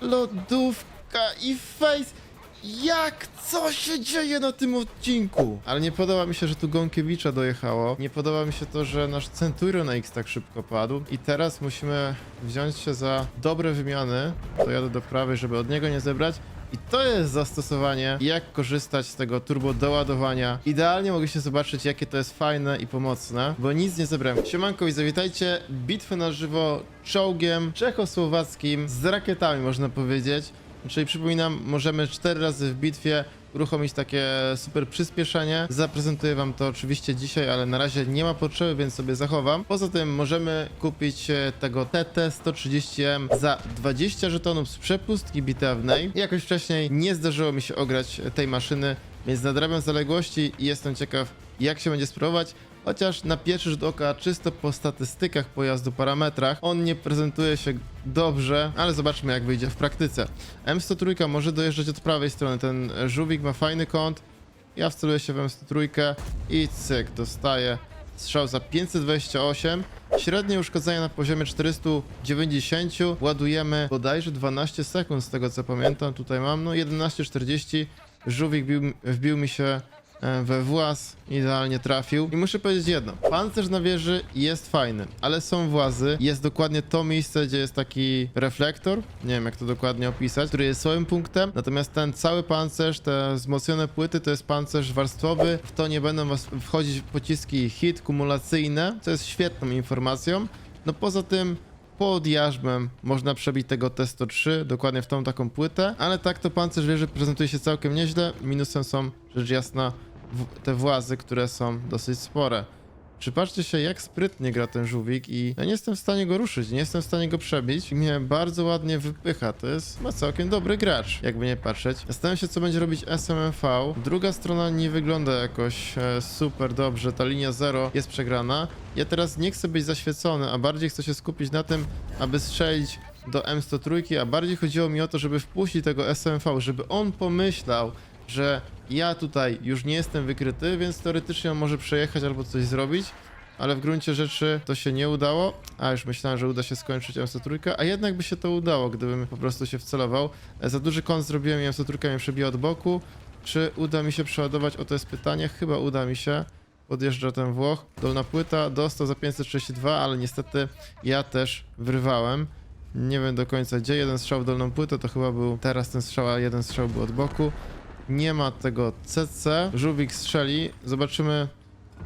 lodówka i face. Jak? Co się dzieje na tym odcinku? Ale nie podoba mi się, że tu Gąkiewicza dojechało. Nie podoba mi się to, że nasz Centurion X tak szybko padł. I teraz musimy wziąć się za dobre wymiany. To jadę do prawej, żeby od niego nie zebrać. I to jest zastosowanie, jak korzystać z tego turbo doładowania. Idealnie mogliście zobaczyć, jakie to jest fajne i pomocne, bo nic nie zebrałem. Siemanko i zawitajcie. Bitwy na żywo czołgiem czechosłowackim z rakietami, można powiedzieć. Czyli przypominam, możemy cztery razy w bitwie uruchomić takie super przyspieszenie. Zaprezentuję wam to oczywiście dzisiaj, ale na razie nie ma potrzeby, więc sobie zachowam. Poza tym możemy kupić e, tego TT-130M za 20 żetonów z przepustki bitewnej. Jakoś wcześniej nie zdarzyło mi się ograć tej maszyny, więc nadrabiam zaległości i jestem ciekaw, jak się będzie sprawować. Chociaż na pierwszy rzut oka, czysto po statystykach pojazdu, parametrach, on nie prezentuje się dobrze, ale zobaczmy jak wyjdzie w praktyce. M103 może dojeżdżać od prawej strony, ten żółwik ma fajny kąt, ja wceluję się w M103 i cyk, dostaję strzał za 528, średnie uszkodzenia na poziomie 490, ładujemy bodajże 12 sekund z tego co pamiętam, tutaj mam, no 11.40, żółwik wbił, wbił mi się we włas, idealnie trafił. I muszę powiedzieć jedno, pancerz na wieży jest fajny, ale są włazy, jest dokładnie to miejsce, gdzie jest taki reflektor, nie wiem jak to dokładnie opisać, który jest słabym punktem, natomiast ten cały pancerz, te wzmocnione płyty to jest pancerz warstwowy, w to nie będą wchodzić pociski hit kumulacyjne, co jest świetną informacją. No poza tym pod jarzmem można przebić tego T103, dokładnie w tą taką płytę, ale tak to pancerz wieży prezentuje się całkiem nieźle. Minusem są rzecz jasna te włazy, które są dosyć spore. Przypatrzcie się, jak sprytnie gra ten żółwik i ja nie jestem w stanie go ruszyć, nie jestem w stanie go przebić i mnie bardzo ładnie wypycha. To jest ma całkiem dobry gracz, jakby nie patrzeć. Zastanawiam się, co będzie robić SMMV. Druga strona nie wygląda jakoś e, super dobrze, ta linia 0 jest przegrana. Ja teraz nie chcę być zaświecony, a bardziej chcę się skupić na tym, aby strzelić do M103, a bardziej chodziło mi o to, żeby wpuścić tego SMV, żeby on pomyślał, że ja tutaj już nie jestem wykryty, więc teoretycznie on może przejechać albo coś zrobić, ale w gruncie rzeczy to się nie udało, a już myślałem, że uda się skończyć MC3, a jednak by się to udało, gdybym po prostu się wcelował. E, Za duży kąt zrobiłem i MC3 mnie przebija od boku. Czy uda mi się przeładować? O to jest pytanie. Chyba uda mi się. Podjeżdża ten Włoch. Dolna płyta dostał za 532, ale niestety ja też wyrwałem. Nie wiem do końca gdzie. Jeden strzał w dolną płytę to chyba był teraz ten strzał, a jeden strzał był od boku. Nie ma tego CC. Żółwik strzeli. Zobaczymy,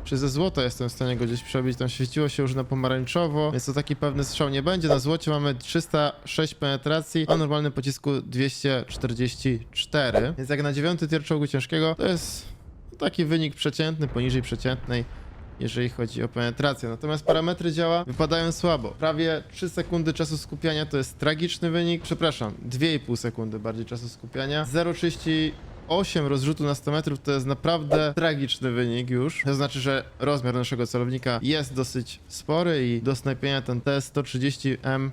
czy ze złota jestem w stanie go gdzieś przebić. Tam świeciło się już na pomarańczowo, więc to taki pewny strzał nie będzie. Na złocie mamy 306 penetracji, a normalnym pocisku 244. Więc jak na dziewiąty tier czołgu ciężkiego, to jest taki wynik przeciętny, poniżej przeciętnej jeżeli chodzi o penetrację. Natomiast parametry działa wypadają słabo. Prawie 3 sekundy czasu skupiania to jest tragiczny wynik. Przepraszam, 2,5 sekundy bardziej czasu skupiania. 0,38 rozrzutu na 100 metrów to jest naprawdę tragiczny wynik już. To znaczy, że rozmiar naszego celownika jest dosyć spory i do snajpienia ten T130M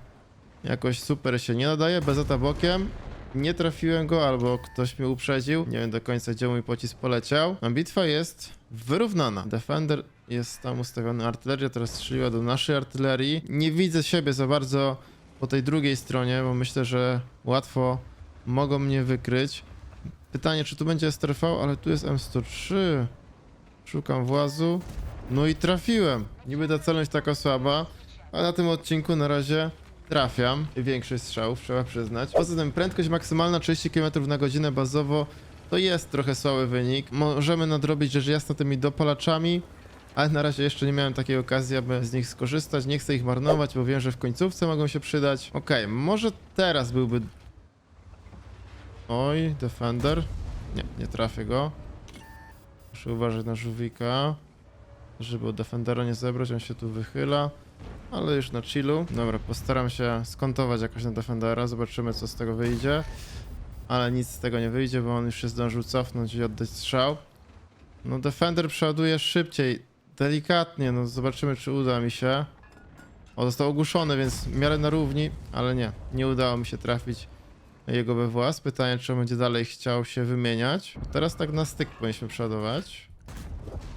jakoś super się nie nadaje. Bezeta bokiem. Nie trafiłem go, albo ktoś mnie uprzedził. Nie wiem do końca, gdzie mój pocisk poleciał. A bitwa jest wyrównana. Defender jest tam ustawiony, artyleria teraz strzeliła do naszej artylerii. Nie widzę siebie za bardzo po tej drugiej stronie, bo myślę, że łatwo mogą mnie wykryć. Pytanie, czy tu będzie STRV, ale tu jest M103. Szukam włazu. No i trafiłem. Niby ta celność taka słaba, a na tym odcinku na razie trafiam. Większość strzałów, trzeba przyznać. Poza tym prędkość maksymalna 30 km na godzinę bazowo to jest trochę słaby wynik. Możemy nadrobić rzecz jasna tymi dopalaczami, ale na razie jeszcze nie miałem takiej okazji, aby z nich skorzystać. Nie chcę ich marnować, bo wiem, że w końcówce mogą się przydać. Okej, może teraz byłby... Oj, Defender. Nie, nie trafię go. Muszę uważać na żółwika, żeby od Defendera nie zebrać, on się tu wychyla. Ale już na chillu. Dobra, postaram się skontować jakoś na Defendera, zobaczymy co z tego wyjdzie. Ale nic z tego nie wyjdzie, bo on już się zdążył cofnąć i oddać strzał. No Defender przeładuje szybciej, delikatnie, no zobaczymy czy uda mi się. O, został ogłuszony, więc w miarę na równi, ale nie, nie udało mi się trafić jego we włas. Pytanie, czy on będzie dalej chciał się wymieniać. Teraz tak na styk powinniśmy przeładować.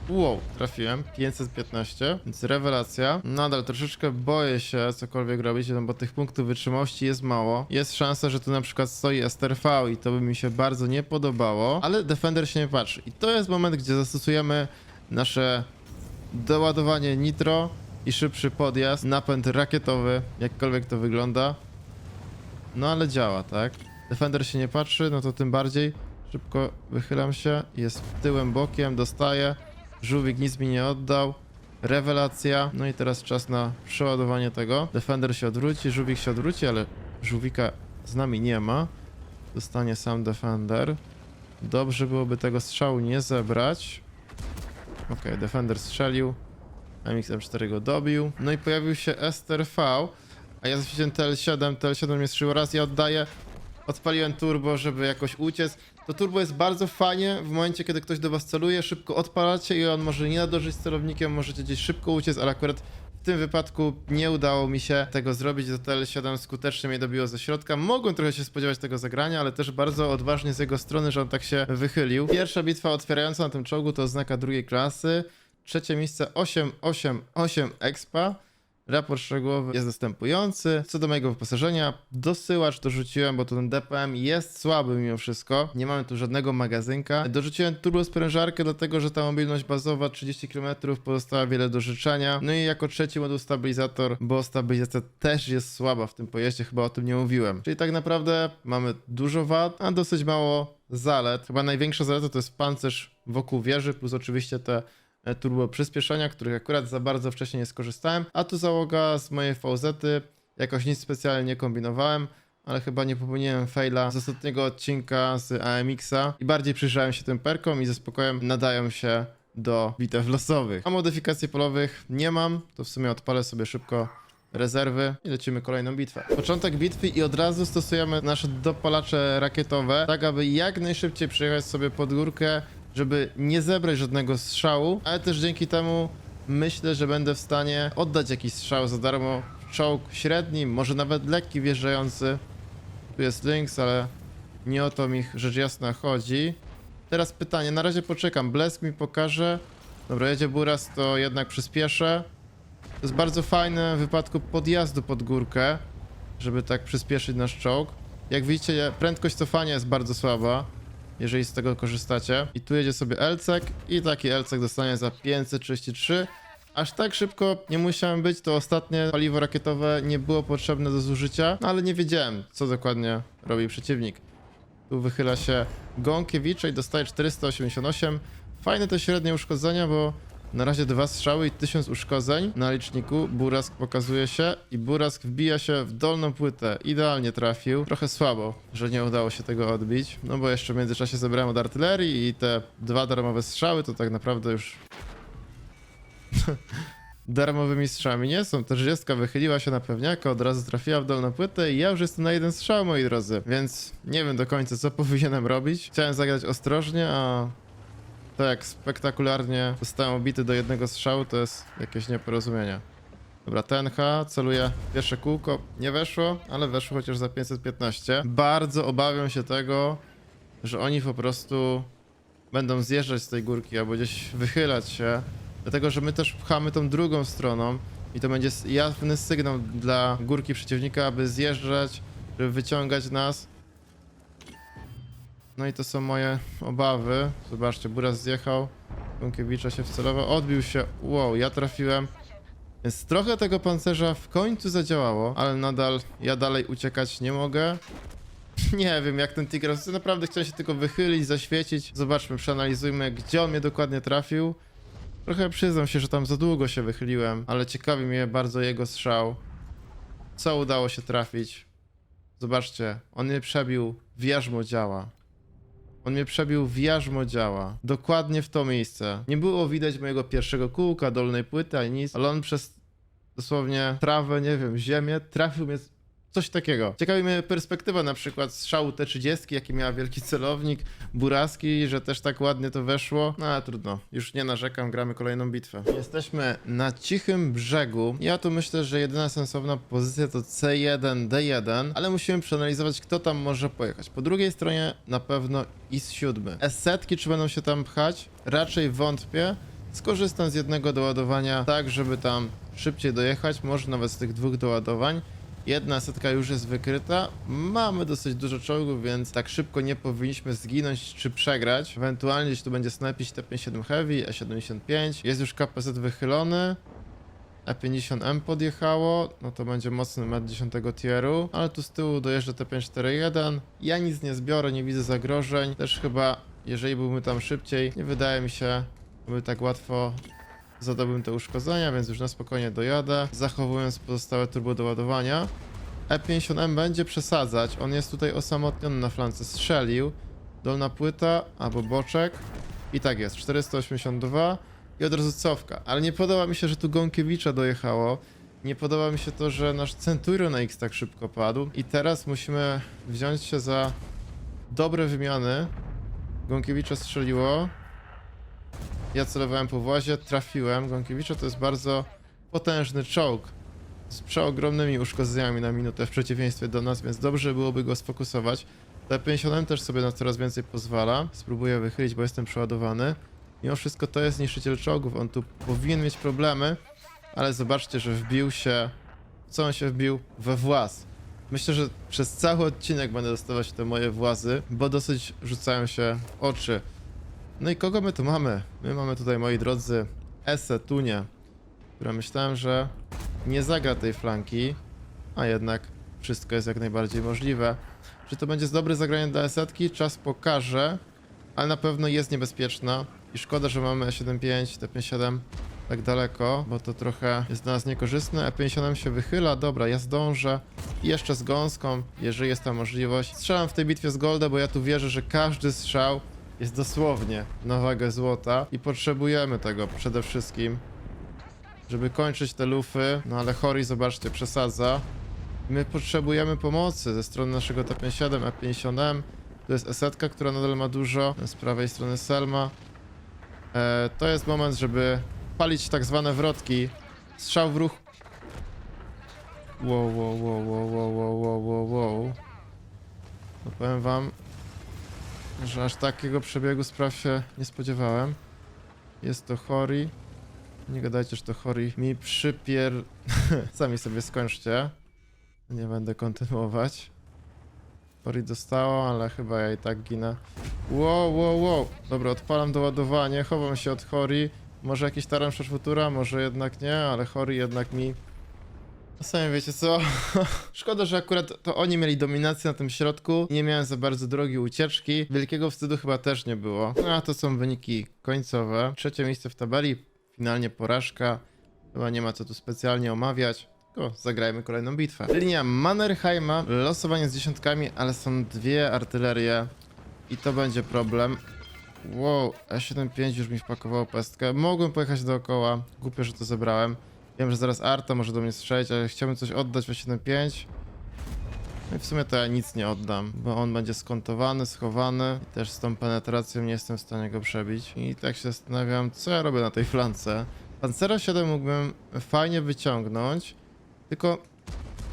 Wow, trafiłem. 515, więc rewelacja. Nadal troszeczkę boję się cokolwiek robić, no bo tych punktów wytrzymałości jest mało. Jest szansa, że tu na przykład stoi STRV i to by mi się bardzo nie podobało, ale Defender się nie patrzy. I to jest moment, gdzie zastosujemy nasze doładowanie nitro i szybszy podjazd, napęd rakietowy, jakkolwiek to wygląda. No ale działa, tak? Defender się nie patrzy, no to tym bardziej szybko wychylam się, jest tyłem bokiem, dostaję. Żółwik nic mi nie oddał. Rewelacja. No i teraz czas na przeładowanie tego. Defender się odwróci, żółwik się odwróci, ale żółwika z nami nie ma. Dostanie sam Defender. Dobrze byłoby tego strzału nie zebrać. Okej, Defender strzelił. MXM4 go dobił. No i pojawił się STRV. A ja zaświeciłem TL7, TL7 mnie strzelił raz, ja oddaję. Odpaliłem turbo, żeby jakoś uciec. To turbo jest bardzo fajnie w momencie, kiedy ktoś do was celuje, szybko odpalacie i on może nie nadążyć z celownikiem, możecie gdzieś szybko uciec, ale akurat w tym wypadku nie udało mi się tego zrobić. To TL7 skutecznie mnie dobiło ze środka. Mogłem trochę się spodziewać tego zagrania, ale też bardzo odważnie z jego strony, że on tak się wychylił. Pierwsza bitwa otwierająca na tym czołgu to oznaka drugiej klasy. Trzecie miejsce 888 expa. Raport szczegółowy jest następujący. Co do mojego wyposażenia, dosyłacz dorzuciłem, bo tu ten DPM jest słaby mimo wszystko. Nie mamy tu żadnego magazynka. Dorzuciłem turbosprężarkę, dlatego że ta mobilność bazowa 30 km pozostała wiele do życzenia. No i jako trzeci moduł stabilizator, bo stabilizacja też jest słaba w tym pojeździe, chyba o tym nie mówiłem. Czyli tak naprawdę mamy dużo wad, a dosyć mało zalet. Chyba największa zaleta to jest pancerz wokół wieży, plus oczywiście te turbo przyspieszenia, których akurat za bardzo wcześniej nie skorzystałem, a tu załoga z mojej VZ, jakoś nic specjalnie nie kombinowałem, ale chyba nie popełniłem faila z ostatniego odcinka z AMX-a i bardziej przyjrzałem się tym perkom i ze spokojem nadają się do bitew losowych. A modyfikacji polowych nie mam, to w sumie odpalę sobie szybko rezerwy i lecimy kolejną bitwę. Początek bitwy i od razu stosujemy nasze dopalacze rakietowe, tak aby jak najszybciej przejechać sobie pod górkę, żeby nie zebrać żadnego strzału, ale też dzięki temu myślę, że będę w stanie oddać jakiś strzał za darmo. Czołg średni, może nawet lekki wjeżdżający. Tu jest Lynx, ale nie o to mi rzecz jasna chodzi. Teraz pytanie, na razie poczekam, Blesk mi pokaże. Dobra, jedzie Buras, to jednak przyspieszę. To jest bardzo fajne w wypadku podjazdu pod górkę, żeby tak przyspieszyć nasz czołg. Jak widzicie, prędkość cofania jest bardzo słaba, jeżeli z tego korzystacie. I tu jedzie sobie Elcek i taki Elcek dostanie za 533. Aż tak szybko nie musiałem być, to ostatnie paliwo rakietowe nie było potrzebne do zużycia, no ale nie wiedziałem, co dokładnie robi przeciwnik. Tu wychyla się Gąkiewicz i dostaje 488. Fajne te średnie uszkodzenia, bo na razie dwa strzały i 1000 uszkodzeń na liczniku. Burask pokazuje się i Burask wbija się w dolną płytę. Idealnie trafił. Trochę słabo, że nie udało się tego odbić. No bo jeszcze w międzyczasie zebrałem od artylerii i te dwa darmowe strzały to tak naprawdę już darmowymi strzałami nie są. Ta 30 wychyliła się na pewniaka, od razu trafiła w dolną płytę i ja już jestem na jeden strzał, moi drodzy. Więc nie wiem do końca, co powinienem robić. Chciałem zagrać ostrożnie, a to jak spektakularnie zostałem obity do jednego strzału, to jest jakieś nieporozumienie. Dobra, TNH, celuje pierwsze kółko. Nie weszło, ale weszło chociaż za 515. Bardzo obawiam się tego, że oni po prostu będą zjeżdżać z tej górki albo gdzieś wychylać się. Dlatego, że my też pchamy tą drugą stroną i to będzie jawny sygnał dla górki przeciwnika, aby zjeżdżać, żeby wyciągać nas. No i to są moje obawy. Zobaczcie, Buras zjechał, Gąkiewicza się wcelował, odbił się. Wow, ja trafiłem. Więc trochę tego pancerza w końcu zadziałało, ale nadal ja dalej uciekać nie mogę. Nie wiem, jak ten Tigros. Naprawdę chciałem się tylko wychylić, zaświecić. Zobaczmy, przeanalizujmy, gdzie on mnie dokładnie trafił. Trochę przyznam się, że tam za długo się wychyliłem, ale ciekawi mnie bardzo jego strzał. Co udało się trafić? Zobaczcie, on mnie przebił w jarzmo działa. On mnie przebił w jarzmo działa. Dokładnie w to miejsce. Nie było widać mojego pierwszego kółka, dolnej płyty, ani nic, ale on przez dosłownie trawę, nie wiem, ziemię, trafił mnie coś takiego. Ciekawi mnie perspektywa na przykład strzału T30, jaki miała wielki celownik, Buraski, że też tak ładnie to weszło. No ale trudno, już nie narzekam, gramy kolejną bitwę. Jesteśmy na cichym brzegu. Ja tu myślę, że jedyna sensowna pozycja to C1, D1, ale musimy przeanalizować, kto tam może pojechać. Po drugiej stronie na pewno IS-7. S-setki czy będą się tam pchać? Raczej wątpię. skorzystam z jednego doładowania, tak żeby tam szybciej dojechać, może nawet z tych dwóch doładowań. Jedna setka już jest wykryta, mamy dosyć dużo czołgów, więc tak szybko nie powinniśmy zginąć czy przegrać. Ewentualnie gdzieś tu będzie snajpić T57 Heavy, E75, jest już KPZ wychylony. E50M podjechało, no to będzie mocny met 10 tieru, ale tu z tyłu dojeżdża T541. Ja nic nie zbiorę, nie widzę zagrożeń. Też chyba, jeżeli byłbym tam szybciej, nie wydaje mi się, by tak łatwo zadałbym te uszkodzenia, więc już na spokojnie dojadę, zachowując pozostałe turbo doładowania. E50M będzie przesadzać, on jest tutaj osamotniony na flance, strzelił. Dolna płyta albo boczek. I tak jest, 482 i od razu cofka. Ale nie podoba mi się, że tu Gąkiewicza dojechało. Nie podoba mi się to, że nasz Centurion X tak szybko padł. I teraz musimy wziąć się za dobre wymiany. Gąkiewicza strzeliło. Ja celowałem po włazie, trafiłem. Gąkiewicza to jest bardzo potężny czołg. Z przeogromnymi uszkodzeniami na minutę w przeciwieństwie do nas, więc dobrze byłoby go sfokusować. T50M też sobie na coraz więcej pozwala. Spróbuję wychylić, bo jestem przeładowany. Mimo wszystko to jest niszczyciel czołgów, on tu powinien mieć problemy, ale zobaczcie, że wbił się... Co on się wbił? We włas. Myślę, że przez cały odcinek będę dostawać te moje włazy, bo dosyć rzucają się oczy. No i kogo my tu mamy? My mamy tutaj, moi drodzy, Ese która myślałem, że nie zagra tej flanki, a jednak wszystko jest jak najbardziej możliwe. Czy to będzie dobre zagranie dla Esetki? Czas pokaże, ale na pewno jest niebezpieczna i szkoda, że mamy E75, T57 tak daleko, bo to trochę jest dla nas niekorzystne. E57 się wychyla, dobra, ja zdążę. I jeszcze z gąską, jeżeli jest ta możliwość. Strzelam w tej bitwie z Golda, bo ja tu wierzę, że każdy strzał jest dosłownie na wagę złota i potrzebujemy tego przede wszystkim, żeby kończyć te lufy. No ale Hori, zobaczcie, przesadza. My potrzebujemy pomocy ze strony naszego T57, E50M. To jest Esetka, która nadal ma dużo. Z prawej strony Selma. E, to jest moment, żeby palić tak zwane wrotki. Strzał w ruch. Wow, wow, wow, wow, wow, wow, wow, wow. No powiem wam, że aż takiego przebiegu spraw się nie spodziewałem. Jest to Hori. Nie gadajcie, że to Hori mi przypier... Sami sobie skończcie. Nie będę kontynuować. Hori dostało, ale chyba ja i tak ginę. Wow, wow, wow. Dobra, odpalam doładowanie, chowam się od Hori. Może jakiś taran futura, może jednak nie, ale Hori jednak mi... Sami wiecie co? Szkoda, że akurat to oni mieli dominację na tym środku. Nie miałem za bardzo drogi ucieczki. Wielkiego wstydu chyba też nie było. No a to są wyniki końcowe. Trzecie miejsce w tabeli. Finalnie porażka. Chyba nie ma co tu specjalnie omawiać. Tylko zagrajmy kolejną bitwę. Linia Mannerheima. Losowanie z dziesiątkami, ale są dwie artylerie. I to będzie problem. Wow, E75 już mi wpakowało pestkę. Mogłem pojechać dookoła. Głupio, że to zebrałem. Wiem, że zaraz Arta może do mnie strzelić, ale chciałbym coś oddać w E75. No i w sumie to ja nic nie oddam, bo on będzie skontowany, schowany. I też z tą penetracją nie jestem w stanie go przebić. I tak się zastanawiam, co ja robię na tej flance. Pancera 7 mógłbym fajnie wyciągnąć, tylko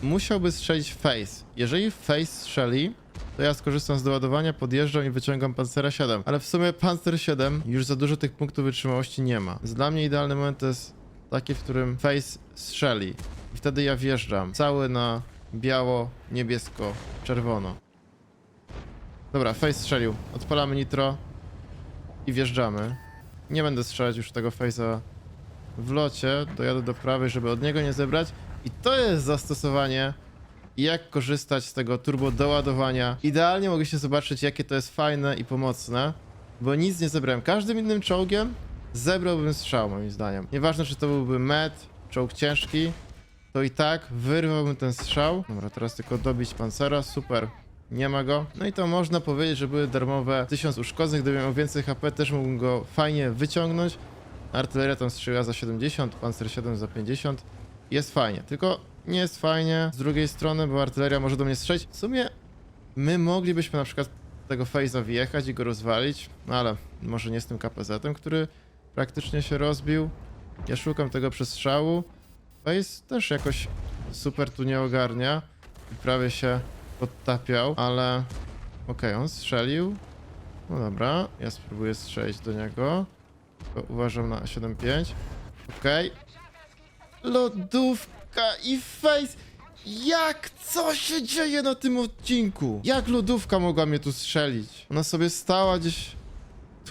musiałby strzelić face. Jeżeli face strzeli, to ja skorzystam z doładowania, podjeżdżam i wyciągam Pancera 7. Ale w sumie Panzer 7 już za dużo tych punktów wytrzymałości nie ma. Więc dla mnie idealny moment to jest taki, w którym face strzeli. I wtedy ja wjeżdżam. Cały na biało, niebiesko, czerwono. Dobra, face strzelił. Odpalamy nitro i wjeżdżamy. Nie będę strzelać już tego face'a w locie. Dojadę do prawej, żeby od niego nie zebrać. I to jest zastosowanie jak korzystać z tego turbo doładowania. Idealnie się zobaczyć, jakie to jest fajne i pomocne, bo nic nie zebrałem. Każdym innym czołgiem zebrałbym strzał, moim zdaniem. Nieważne, czy to byłby med, czołg ciężki, to i tak wyrwałbym ten strzał. Dobra, teraz tylko dobić pancera, super. Nie ma go. No i to można powiedzieć, że były darmowe 1000 uszkodzeń. Gdybym miał więcej HP, też mógłbym go fajnie wyciągnąć. Artyleria tam strzeliła za 70, pancer 7 za 50. Jest fajnie, tylko nie jest fajnie z drugiej strony, bo artyleria może do mnie strzelić. W sumie my moglibyśmy na przykład tego Faze'a wjechać i go rozwalić, no ale może nie z tym KPZ-em, który praktycznie się rozbił. Ja szukam tego przestrzału. Faze też jakoś super tu nie ogarnia i prawie się podtapiał, ale okej, on strzelił. No dobra, ja spróbuję strzelić do niego. To uważam na 7-5. Okej. Lodówka i face. Jak? Co się dzieje na tym odcinku? Jak lodówka mogła mnie tu strzelić? Ona sobie stała gdzieś...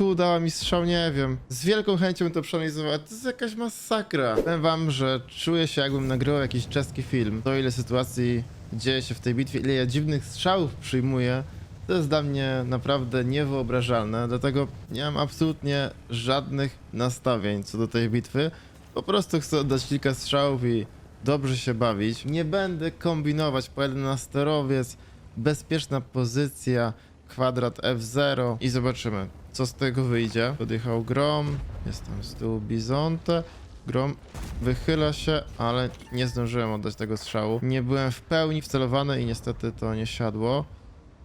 Tu dała mi strzał, nie wiem. Z wielką chęcią to przeanalizował. To jest jakaś masakra. Powiem wam, że czuję się jakbym nagrywał jakiś czeski film. To ile sytuacji dzieje się w tej bitwie, ile ja dziwnych strzałów przyjmuję, to jest dla mnie naprawdę niewyobrażalne. Dlatego nie mam absolutnie żadnych nastawień co do tej bitwy. Po prostu chcę oddać kilka strzałów i dobrze się bawić. Nie będę kombinować, pojadę na sterowiec, bezpieczna pozycja, kwadrat F0 i zobaczymy, co z tego wyjdzie. Podjechał Grom, jest tam z tyłu Bizonte. Grom wychyla się, ale nie zdążyłem oddać tego strzału. Nie byłem w pełni wcelowany i niestety to nie siadło.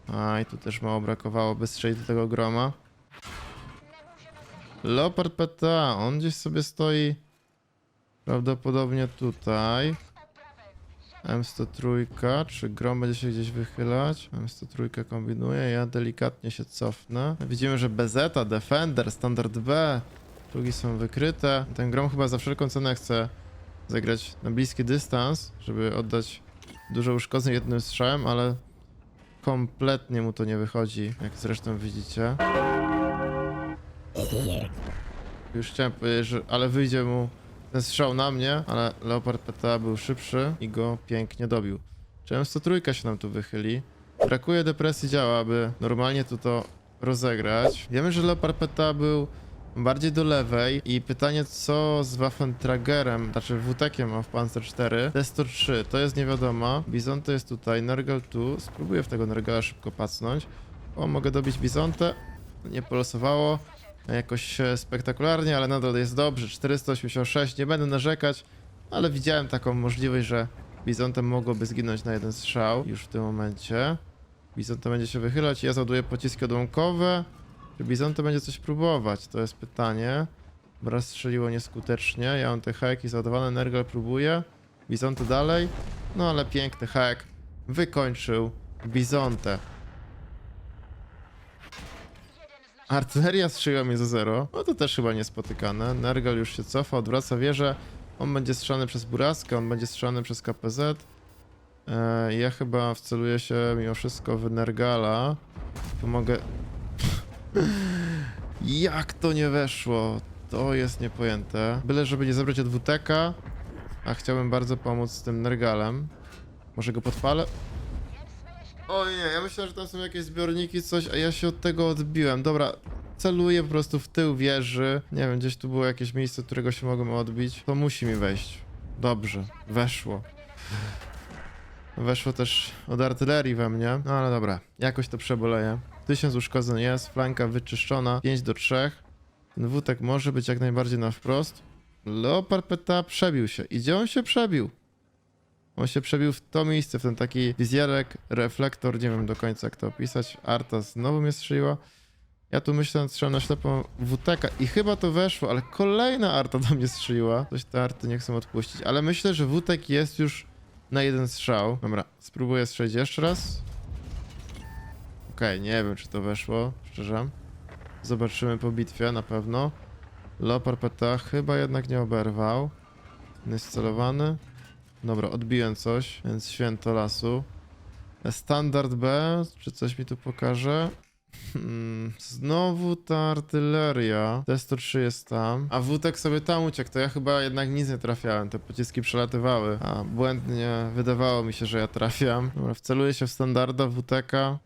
A i tu też mało brakowało, by strzelić do tego Groma. Leopard PTA, on gdzieś sobie stoi prawdopodobnie tutaj. M103, czy Grom będzie się gdzieś wychylać? M103 kombinuje, ja delikatnie się cofnę. Widzimy, że BZ, Defender, Standard B, drugi są wykryte. Ten Grom chyba za wszelką cenę chce zagrać na bliski dystans, żeby oddać dużo uszkodzeń jednym strzałem, ale kompletnie mu to nie wychodzi, jak zresztą widzicie. Już chciałem powiedzieć, że ale wyjdzie mu ten strzał na mnie, ale Leopard PTA był szybszy i go pięknie dobił. Często trójka się nam tu wychyli. Brakuje depresji działa, aby normalnie tu to rozegrać. Wiemy, że Leopard PTA był bardziej do lewej i pytanie co z Waffentragerem, znaczy WTkiem w Panzer 4. T-103, to jest nie wiadoma. Bizonte jest tutaj, Nergal tu. Spróbuję w tego Nergala szybko pacnąć. O, mogę dobić Bizontę. Nie polosowało jakoś e, spektakularnie, ale nadal jest dobrze. 486, nie będę narzekać, ale widziałem taką możliwość, że Bizontem mogłoby zginąć na jeden strzał już w tym momencie. Bizontem będzie się wychylać, ja załaduję pociski odłamkowe. Czy Bizontem będzie coś próbować? To jest pytanie. Raz strzeliło nieskutecznie, ja mam te heki załadowane, Nergal próbuje. Bizonte dalej, no ale piękny hek wykończył Bizonte. Artyleria strzeliła mnie za zero. No to też chyba niespotykane. Nergal już się cofa, odwraca wieżę. On będzie strzelany przez Buraskę, on będzie strzelany przez KPZ. E, ja chyba wceluję się mimo wszystko w Nergala. Pomogę. Jak to nie weszło? To jest niepojęte. Byle, żeby nie zabrać od WTK. A chciałbym bardzo pomóc z tym Nergalem. Może go podpalę? O nie, ja myślałem, że tam są jakieś zbiorniki, coś, a ja się od tego odbiłem. Dobra, celuję po prostu w tył wieży. Nie wiem, gdzieś tu było jakieś miejsce, którego się mogłem odbić. To musi mi wejść. Dobrze, weszło. Weszło też od artylerii we mnie, no ale dobra, jakoś to przeboleję. Tysiąc uszkodzeń jest, flanka wyczyszczona, 5 do 3. Ten wutek może być jak najbardziej na wprost. Leopard PTA przebił się. I gdzie on się przebił? On się przebił w to miejsce, w ten taki wizjerek, reflektor, nie wiem do końca jak to opisać. Arta znowu mnie strzeliła. Ja tu myślę, strzelam na ślepą WTK i chyba to weszło, ale kolejna Arta do mnie strzeliła. Coś te Arty nie chcą odpuścić, ale myślę, że WTK jest już na jeden strzał. Dobra, spróbuję strzelić jeszcze raz. Okej, nie wiem czy to weszło, szczerze. Zobaczymy po bitwie na pewno. Leopard PTA chyba jednak nie oberwał. Jest celowany. Dobra, odbiłem coś, więc święto lasu. Standard B, czy coś mi tu pokaże? Hmm, znowu ta artyleria. T-103 jest tam. A WTek sobie tam uciekł, to ja chyba jednak nic nie trafiałem. Te pociski przelatywały. A, błędnie wydawało mi się, że ja trafiam. Dobra, wceluję się w standarda WTK.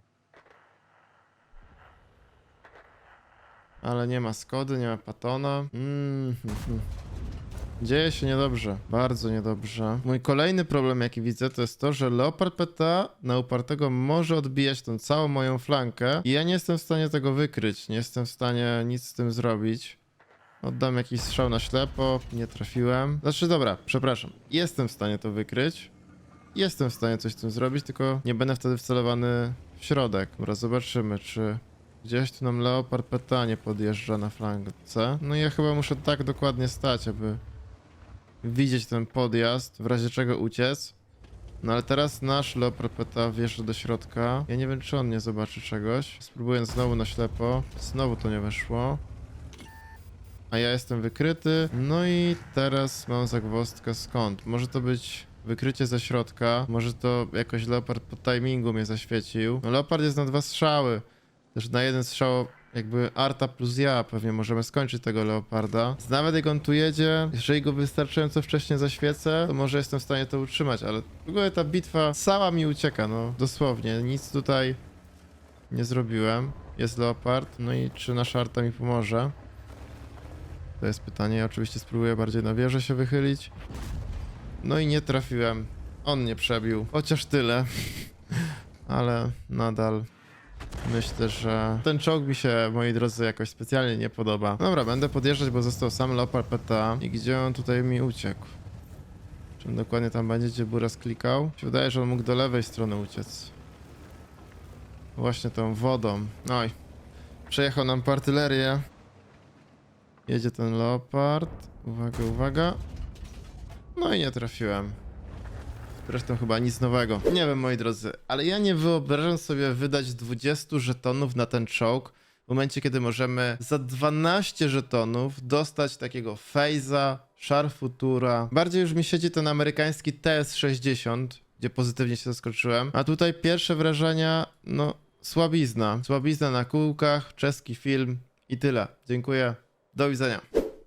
Ale nie ma Skody, nie ma Patona. Mm. Dzieje się niedobrze, bardzo niedobrze. Mój kolejny problem, jaki widzę, to jest to, że Leopard PTA na upartego może odbijać tą całą moją flankę i ja nie jestem w stanie tego wykryć, nie jestem w stanie nic z tym zrobić. Oddam jakiś strzał na ślepo, nie trafiłem. Znaczy, dobra, przepraszam. Jestem w stanie to wykryć. Jestem w stanie coś z tym zrobić, tylko nie będę wtedy wcelowany w środek. Dobra, zobaczymy, czy gdzieś tu nam Leopard PTA nie podjeżdża na flankce. No i ja chyba muszę tak dokładnie stać, aby widzieć ten podjazd, w razie czego uciec. No ale teraz nasz Leopard wjeżdża do środka. Ja nie wiem, czy on nie zobaczy czegoś. Spróbuję znowu na ślepo. Znowu to nie weszło. a ja jestem wykryty. No i teraz mam zagwozdkę skąd? Może to być wykrycie ze środka, może to jakoś Leopard po timingu mnie zaświecił. No Leopard jest na dwa strzały, też na jeden strzał jakby Arta plus ja, pewnie możemy skończyć tego Leoparda. Nawet jak on tu jedzie, jeżeli go wystarczająco wcześnie zaświecę, to może jestem w stanie to utrzymać, ale w ogóle ta bitwa cała mi ucieka, no dosłownie, nic tutaj nie zrobiłem. Jest Leopard, no i czy nasza Arta mi pomoże? To jest pytanie, ja oczywiście spróbuję bardziej na wieżę się wychylić. No i nie trafiłem. On nie przebił, chociaż tyle. Ale nadal Myślę, że ten czołg mi się, moi drodzy, jakoś specjalnie nie podoba. Dobra, będę podjeżdżać, bo został sam Leopard PTA. I gdzie on tutaj mi uciekł? Czym dokładnie tam będzie, gdzie Buras klikał? Się wydaje, że on mógł do lewej strony uciec. Właśnie tą wodą. Oj. Przejechał nam po artylerię. Jedzie ten Leopard. Uwaga, uwaga. No i nie trafiłem. Zresztą chyba nic nowego. Nie wiem, moi drodzy, ale ja nie wyobrażam sobie wydać 20 żetonów na ten czołg w momencie, kiedy możemy za 12 żetonów dostać takiego Fejza, Sharfutura. Bardziej już mi siedzi ten amerykański TS-60, gdzie pozytywnie się zaskoczyłem. A tutaj pierwsze wrażenia, no słabizna. Słabizna na kółkach, czeski film i tyle. Dziękuję. Do widzenia.